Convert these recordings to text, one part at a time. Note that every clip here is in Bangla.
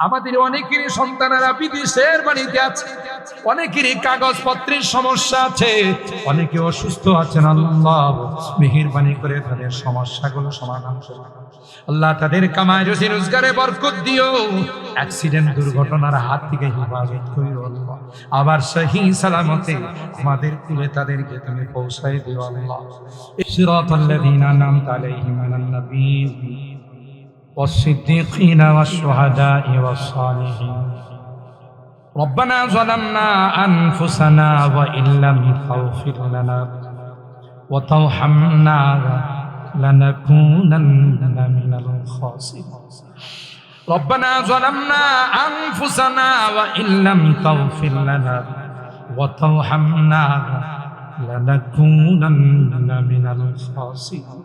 আমাদের অনেকেরই সন্তানেরা বিদেশের বাড়িতে আছে, অনেকেরই কাগজপত্রের সমস্যা আছে, অনেকে অসুস্থ আছেন, আল্লাহ মেহেরবানি করে তাদের সমস্যাগুলো সমাধান করুন। আল্লাহ তাদের কামায় রুজি রোজগারে বরকত দিও, অ্যাক্সিডেন্ট দুর্ঘটনার হাত থেকে হেফাজত করিও আবার সহি সালামতে আমাদের কুলে তাদেরকে তুমি পৌঁছাই দিও আল্লাহ। সিরাতাল্লাযীনা আন'আমতা আলাইহিম নাবিয়্যিন والصديقين والشهداء والصالحين. ربنا ظلمنا أنفسنا وإن لم تغفر لنا وترحمنا لنكونن من الخاسرين. ربنا ظلمنا أنفسنا وإن لم تغفر لنا وترحمنا لنكونن من الخاسرين.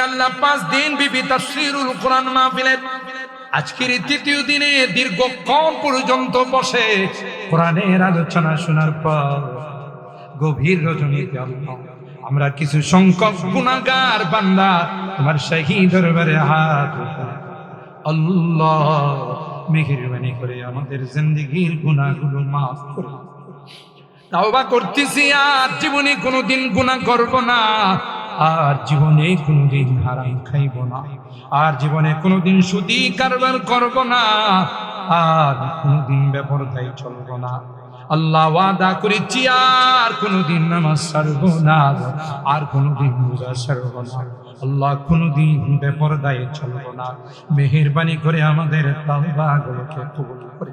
আল্লাহ পাঁচ দিন আজকের তৃতীয় দিনে দীর্ঘ কম পর্যন্ত বসে কোরআনের আলোচনা শোনার পর গভীর রজনীতে আমরা কিছু সংখ্যক গুণাগার বান্দা তোমার সেই দরবারে হাত আল্লাহ মেহেরবানি করে আমাদের জিন্দগির গুণাগুলো মাফ করে। তাওবা করতেছি আর জীবনে কোনোদিন গুণা করব না। আর জীবনে কোনোদিন হারাম খাইব না। আর জীবনে কোনোদিন সুদি কারবার করব না। আর কোনোদিন বেপরদাই চলব না। আল্লাহ ওয়াদা করেছি, আর কোনোদিন নামাজ ছাড়ব না আর কোনোদিন রোজা ছাড়ব না। আল্লাহ কোনোদিন বেপরদায় চলব না। মেহেরবানি করে আমাদের তাওবাগুলোকে কবুল করে।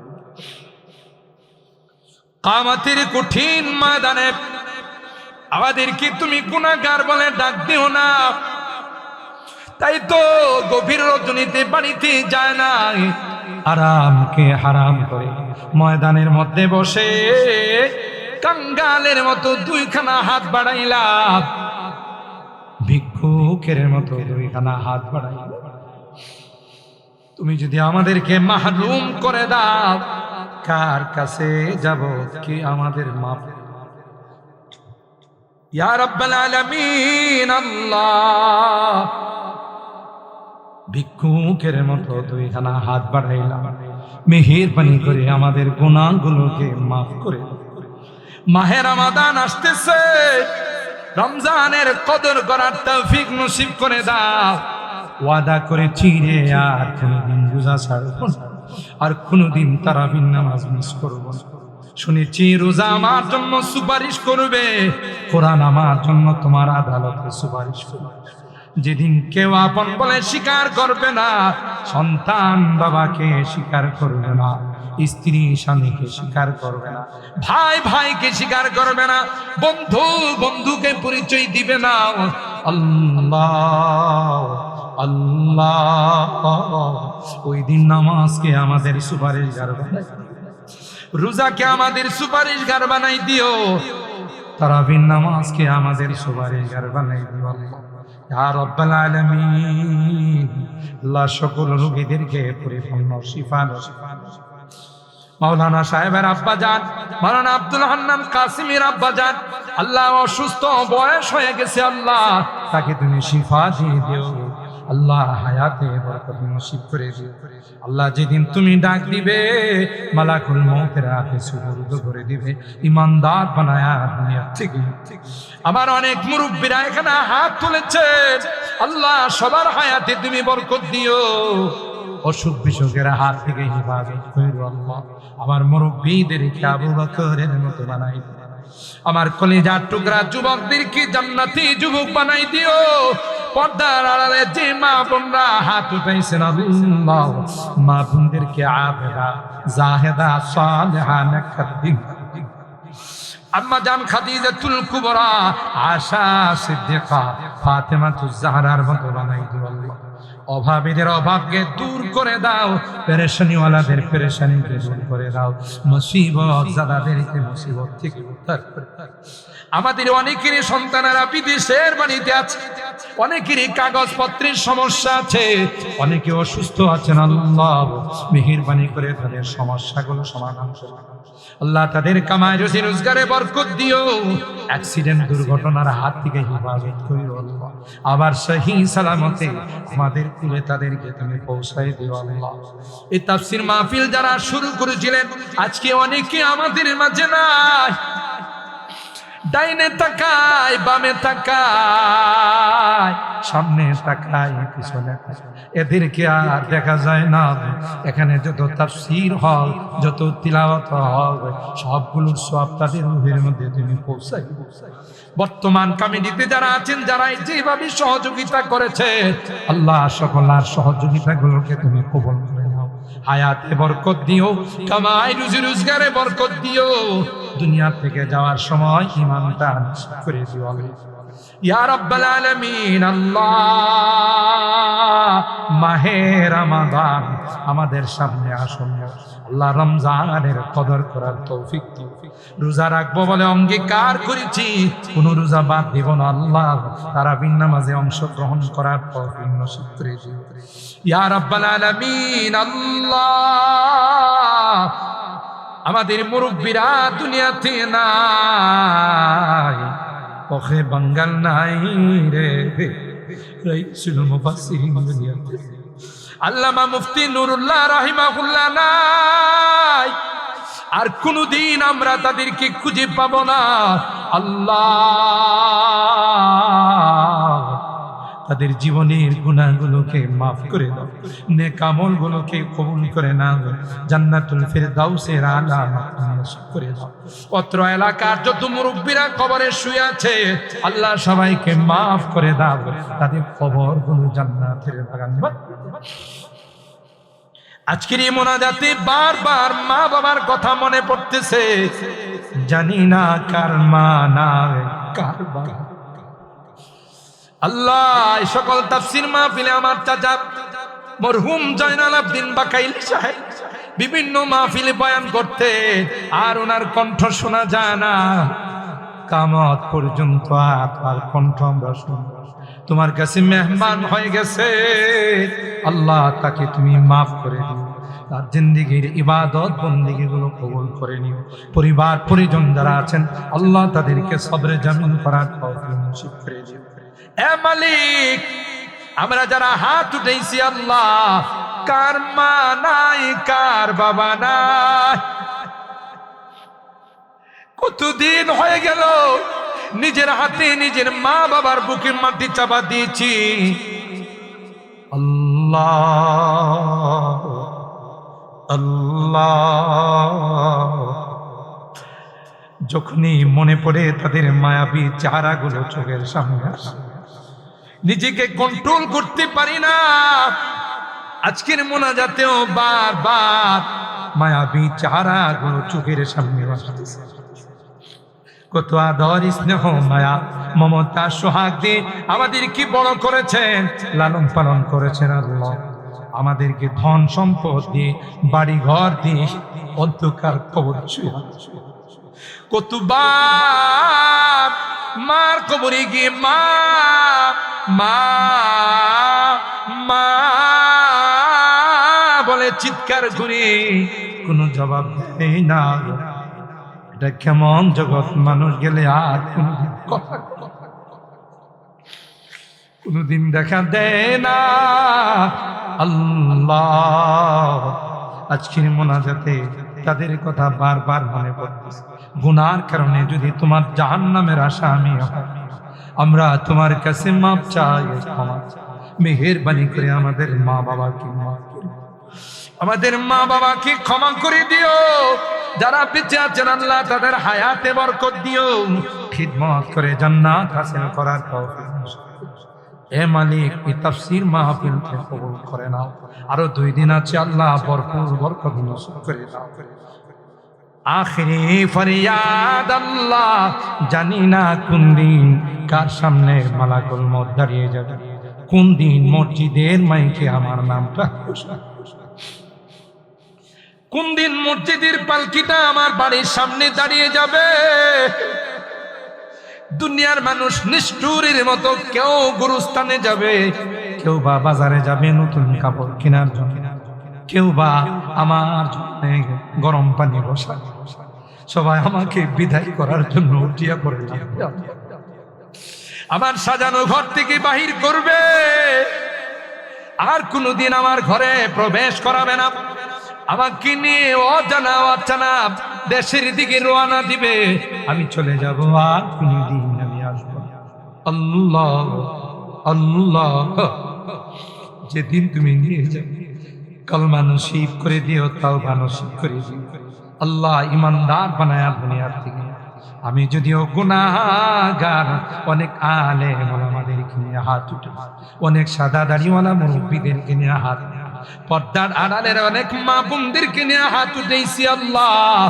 কামাতের কঠিন ময়দানে আমাদেরকে তুমি গুণাগার বলে ডাক দিও না। তাই তো গভীর রজনীতে বাড়িতে যায় না আরামকে হারাম করে। ময়দানের মধ্যে বসে কাঙ্গালের মতো দুইখানা হাত বাড়াইলাম ভিক্ষুকের মতো দুইখানা হাত বাড়াইলাম তুমি যদি আমাদেরকে মাহরুম করে দাও, কার কাছে যাব কি আমাদের মাপ? ইয়া রাব্বাল আলামিন, আল্লাহ। ভিক্ষুকের মতো দুইখানা হাত বাড়াইলাম। মেহেরবানি করে আমাদের গুণাগুলোকে মাফ করে মাহের রমাদান আসতেছে। রমজানের কদর করার তৌফিক নসিব করে দাও। ওয়াদা করে চিরে আর কোনোদিন রোজা ছাড়ব আর কোনোদিন তারাবিন নামাজ মিস করব শুনেছি রোজা আমার জন্য সুপারিশ করবে। কোরআন আমার জন্য তোমার আদালতে সুপারিশ করবে। যেদিন কেউ আপন বলে স্বীকার করবে না, সন্তান বাবাকে স্বীকার করবে না, স্ত্রী স্বামীকে স্বীকার করবে না, ভাই ভাইকে স্বীকার করবে না, বন্ধু বন্ধুকে পরিচয় দিবে না। আল্লাহ আল্লাহ, ওই দিন নামাজকে আমাদের সুপারিশগার বানাই রোজাকে আমাদের সুপারিশগার বানাই দিও। তারাবিন নামাজকে আমাদের সুপারিশগার বানাই দিও। আল্লাহ আল্লাহ সকল রোগীদেরকে পরিপূর্ণ শিফা মাওলানা সাহেবের আব্বা যান, মাওলানা আব্দুল হান্নান কাসিমের আব্বা যান। আল্লাহ অসুস্থ, বয়স হয়ে গেছে আল্লাহ, তাকে তুমি শিফা দিয়ে দিও। আল্লাহ হায়াতে বরকত নসিব করে আল্লাহ যেদিন তুমি ডাক দিবে, মালাকুল মৌতের হাতে সুবর্দ করে দিবে, ইমানদার বানায়া দুনিয়া থেকে। আমার অনেক মুরব্বীরা এখানে হাত তুলেছে। আল্লাহ সবার হায়াতে তুমি বরকত দিও। অসুখ বিসুখের হাত থেকে হিফাজত করো আল্লাহ। আমার মুরব্বীদেরকে আবু বকরের মতো বানাই। আমার কলিজার টুকরা যুবকদেরকে জান্নাতি যুবক বানাই দিও। পর্দার আড়ালে যে মা বোনরা হাত উঠাইছেন, আল্লাহ। মা বোনদেরকে আবেদা, জাহেদা, সালেহা নেখাদ্দিন আম্মা জান খাদিজাতুল কুবরা, আশা, সিদ্দিকা, ফাতেমাতুজ জাহরার মতো বানাই দিও আল্লাহ। অভাবীদের অভাবকে দূর করে দাও, পেরেশানিওয়ালাদের পেরেশানিকে দূর করে দাও। মুসিবত জাদাদেরকে মুসিবত থেকে উদ্ধার করে আমাদের অনেকেরই সন্তানেরা বিদেশের বাড়িতে আছে। অনেকেরই কাগজপত্রের সমস্যা আছে, অনেকে অসুস্থ আছেন, আল্লাহ মেহেরবানি করে তাদের সমস্যাগুলো সমাধান আল্লাহ তাদের কামায় রুজি রোজগারে বরকত দিও। অ্যাক্সিডেন্ট দুর্ঘটনার হাত থেকে হেফাজত করিও আবার সহি সালামতে আমাদের কুলে তাদেরকে তুমি পৌঁছাই দিও আল্লাহ। এই তাফসির মাহফিল যারা শুরু করেছিলেন, আজকে অনেকে আমাদের মাঝে নাই। ডাইনে তাকায়, বামে তাকায়, সামনে তাকায়, পিছনে। এদেরকে আর দেখা যায় না এখানে যত তাফসীর হল, যত তিলাওয়াত হয় সবগুলোর সব তাদের রুহের মধ্যে তুমি পৌঁছাই বর্তমান কমিটিতে যারা আছেন যারা যেভাবে সহযোগিতা করেছে, আল্লাহ সকল আর সহযোগিতাগুলোকে তুমি কবল করে নাও। হায়াতে বরকত দিও, কামাই রুজি রোজগারে বরকত দিও। দুনিয়া থেকে যাওয়ার সময় ইমানটা করে দিও ইয়া রাব্বাল আলামিন, আল্লাহ, মাহে রমাদান আমাদের সামনে আসুন। আল্লাহ রমজানের কদর করার তৌফিক রোজা রাখব বলে অঙ্গীকার করেছি, কোন রোজা বাদ দিব না আল্লাহ। তারা বিন নামাজে অংশগ্রহণ করার তৌফিক নসিব দিও। ইয়া রাব্বাল আলামিন, আল্লাহ আমাদের মুরব্বীরা দুনিয়াতে নাই। ওখে বাঙ্গাল নাই রে। আল্লামা মুফতি নুরুল্লাহ রাহিমাহুল্লাহ নাই। আর কোনদিন আমরা তাদেরকে খুঁজে পাব না। আল্লাহ তাদের জীবনের গুণাগুলোকে মাফ করে দাও। নেকামল গুলোকে কবুল করে নাও। জান্নাতুল ফেরদাউসের আলা করে দাও। অত্র এলাকার যত মুরব্বীরা কবরে শুয়ে আছে, আল্লাহ সবাইকে মাফ করে দাও। তাদের কবরগুলো জান্নাতের বাগান। আজকের এই মোনাজাতে বারবার মা বাবার কথা মনে পড়তেছে। জানি না কার মা না কার বাবা। আল্লাহ সকল তাফসির মাহফিলে আমার চাচা মরহুম জয়নাল আবদিন বাকাইল সাহেব বিভিন্ন মাহফিলে বয়ান করতে, আর ওনার কণ্ঠ শোনা যায় না। কামত পর্যন্ত আর কণ্ঠ আমরা শুনব তোমার কাছে মেহমান হয়ে গেছে। আল্লাহ তাকে তুমি মাফ করে দিও। তার জিন্দিগির ইবাদত বন্দিগি গুলো কবুল করে নিও। পরিবার, পরিজন যারা আছেন, আল্লাহ তাদেরকে সবরে জামিন করার তৌফিক করে দিও। এ মালিক, আমরা যারা হাত উঠেছি আল্লাহ, কার মা নাই, কার বাবা নাই? কতদিন হয়ে গেল, নিজের হাতে নিজের মা বাবার বুকের মাটি চাপা দিয়েছি। আল্লাহ আল্লাহ। যখনই মনে পড়ে তাদের মায়াবী চারাগুলো চোখের সামনে আসে। নিজেকে কন্ট্রোল করতে পারি না। আজকের মোনাজাতেও বারবার মায়াবী চারাগুলো চোখের সামনে কত আদর স্নেহ, মায়া, মমতা, সোহাগ দিয়ে আমাদেরকে বড় করেছেন, লালন পালন করেছেন আল্লাহ। আমাদেরকে ধন সম্পদ দিয়ে বাড়ি ঘর দিয়ে অন্ধকার কবর কতবার মার কবরে গিয়ে মা মা মা, বলে চিৎকার করে কোনো জবাব দেয় না। এটা কেমন জগৎ? মানুষ গেলে আর কোনদিন দেখা দেয় না। আল্লাহ, আজকের মোনাজাতে তাদের কথা বারবার মনে পড়তেছে। গুনার কারণে যদি তোমার জাহান নামের আশা আমি আমরা তোমার কাছে মাপ চাই ক্ষমা। মেহেরবানি করে আমাদের মা বাবাকে আমাদের মা বাবাকে ক্ষমা করে দিও। যারা বেঁচে আছেন আল্লাহ, তাদের হায়াতে বরকত দিও। খিদমত করে জান্নাত হাসিল করার তৌফিক এ মালিক, এই তাফসীর মাহফিলকে কবুল করে নাও। আরও দুই দিন আছে, আল্লাহ ভরপুর বরকত নসিব করে দাও। আখরি ফরিয়াদ আল্লাহ জানি না কোন দিন কার সামনে মালাকুল মত দাঁড়িয়ে যাবে। কোন দিন মসজিদের মাইকে আমার নামটা কোন দিন মসজিদের পালকিটা আমার বাড়ির সামনে দাঁড়িয়ে যাবে। দুনিয়ার মানুষ নিষ্ঠুরের মতো কেউ গুরুস্থানে যাবে, কেউ বা বাজারে যাবে নতুন কাপড় কেনার জন্য। কেউ বা আমার জন্য গরম পানি বসা। সবাই আমাকে বিদায় করার জন্য উঠিয়া পড়ে আমার সাজানো ঘর থেকে বাহির করবে। আর কোনোদিন আমার ঘরে প্রবেশ করাবে না। আমাকে নিয়ে অজানা অজানা দেশের দিকে রোয়ানা দিবে। আমি চলে যাব, আর কোনোদিন আমি আসব। আল্লাহ আল্লাহ, যেদিন তুমি নিয়ে যাবে। কলমা নসিব করে দিও তাও নসিব করে দিও। আল্লাহ ইমানদার বানায়া দুনিয়ার থেকে। আমি যদিও গুনাহগার, অনেক আলে আমাদেরকে নিয়ে হাত উঠে অনেক সাদা দাড়িওয়ালা মুরব্বীদেরকে নিয়ে হাত পর্দার আড়ালের অনেক মা বোনদেরকে নিয়ে হাত উঠেছি আল্লাহ।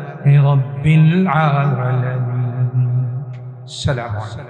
رب العالمين. السلام عليكم.